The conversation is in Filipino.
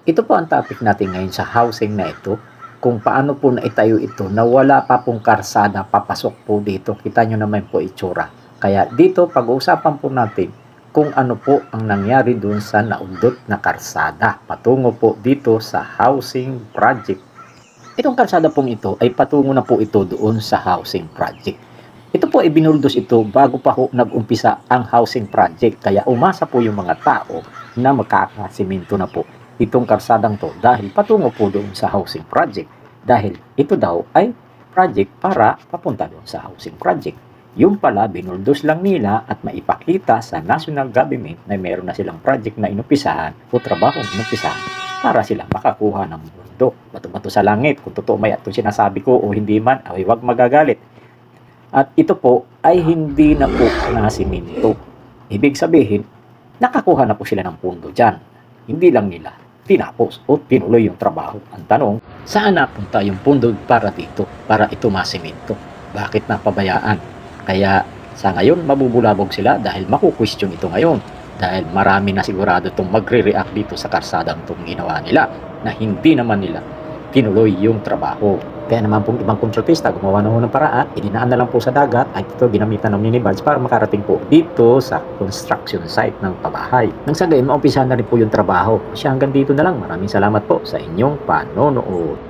Ito po ang topic natin ngayon sa housing na ito. Kung paano po naitayo ito na wala pa pong karsada papasok po dito. Kita nyo naman po itsura. Kaya dito pag-uusapan po natin kung ano po ang nangyari dun sa naundot na karsada patungo po dito sa housing project. Itong karsada pong ito ay patungo na po ito doon sa housing project. Ito po ay binuldos ito bago pa ho nag-umpisa ang housing project. Kaya umasa po yung mga tao na magkakasimento na po itong karsadang to dahil patungo po doon sa housing project. Dahil ito daw ay project para papunta doon sa housing project. Yung pala, binuldos lang nila at maipakita sa national government na meron na silang project na inumpisahan o trabaho inumpisahan para sila makakuha ng mundo. Bato-bato sa langit. Kung totoo may itong sinasabi ko o hindi man, ay huwag magagalit. At ito po ay hindi na po nasiminto. Ibig sabihin, nakakuha na po sila ng pundo dyan. Hindi lang nila tinapos o tinuloy yung trabaho. Ang tanong, saan napunta yung pundo para dito? Para ito masiminto? Bakit napabayaan? Kaya sa ngayon, mabubulabog sila dahil makukwestiyon ito ngayon. Dahil marami na sigurado itong magre-react dito sa karsadang itong ginawa nila na hindi naman nila tinuloy yung trabaho. Kaya naman pong ibang kontratista gumawa na ng paraan, ininaan na lang po sa dagat at ito ginamitan ng minibuds para makarating po dito sa construction site ng pabahay. Nang sa gayon, maumpisahan na rin po yung trabaho. Siya hanggang dito na lang. Maraming salamat po sa inyong panonood.